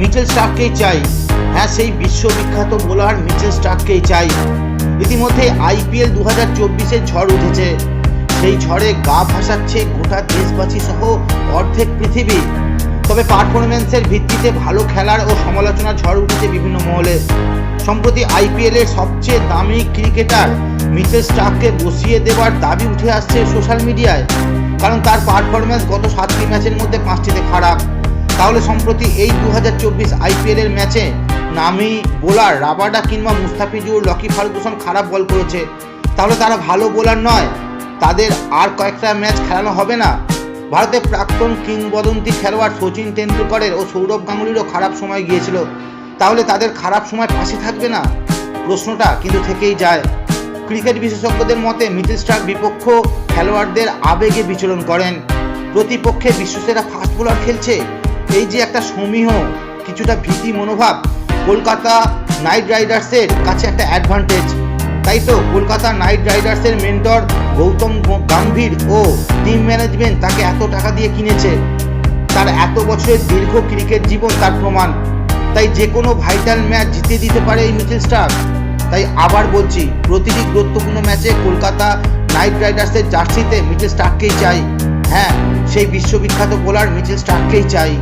Mitchell স্টার্ককেই চাই। হ্যাঁ সেই বিশ্ববিখ্যাত বোলার মিচেল স্টার্ককেই চাই। ইতিমধ্যে আইপিএল দু হাজার চব্বিশের ঝড় উঠেছে। সেই ঝড়ে গা ভাসাচ্ছে গোটা দেশবাসী সহ অর্ধেক পৃথিবী। তবে পারফরমেন্সের ভিত্তিতে ভালো খেলার ও সমালোচনার ঝড় উঠেছে বিভিন্ন মহলে। সম্প্রতি আইপিএল এর সবচেয়ে দামি ক্রিকেটার মিচেল স্টার্ককে বসিয়ে দেওয়ার দাবি উঠে আসছে সোশ্যাল মিডিয়ায়। কারণ তার পারফরমেন্স গত সাতটি ম্যাচের মধ্যে পাঁচটিতে খারাপ। তাহলে সম্প্রতি এই দু হাজার চব্বিশ আইপিএল এর ম্যাচে নামি বোলার রাবাডা কিংবা মুস্তাফিজুর লকি ফার্গুসন খারাপ বল করেছে। তাহলে তারা ভালো বোলার নয়। তাদের আর কয়েকটা ম্যাচ খেলানো হবে না। ভারতের প্রাক্তন কিংবদন্তি খেলোয়াড় সচিন তেন্ডুলকরের ও সৌরভ গাঙ্গুলিরও খারাপ সময় গিয়েছিল। তাহলে তাদের খারাপ সময় পাশে থাকবে না? প্রশ্নটা কিন্তু থেকেই যায়। ক্রিকেট বিশেষজ্ঞদের মতে মিচেল স্টার্ক বিপক্ষ খেলোয়াড়দের আবেগে বিচরণ করেন। প্রতিপক্ষে বিশ্বসেরা ফাস্ট বোলার খেলছে। এই যে একটা সমীহ, কিছুটা ভীতি মনোভাব, কলকাতা নাইট রাইডার্সের কাছে একটা অ্যাডভান্টেজ তাই তো কলকাতা নাইট রাইডার্সের মেন্টর গৌতম গম্ভীর ও টিম ম্যানেজমেন্ট তাকে এত টাকা দিয়ে কিনেছে। তার এত বছরের দীর্ঘ ক্রিকেট জীবন তার প্রমাণ। তাই যে কোনো ভাইটাল ম্যাচ জিতে দিতে পারে এই মিচেল স্টার। তাই আবার বলছি, প্রতিটি গুরুত্বপূর্ণ ম্যাচে কলকাতা নাইট রাইডার্সের জার্সিতে মিচেল স্টার্ককেই চাই। হ্যাঁ সেই বিশ্ববিখ্যাত বোলার মিচেল স্টার্ককেই চাই।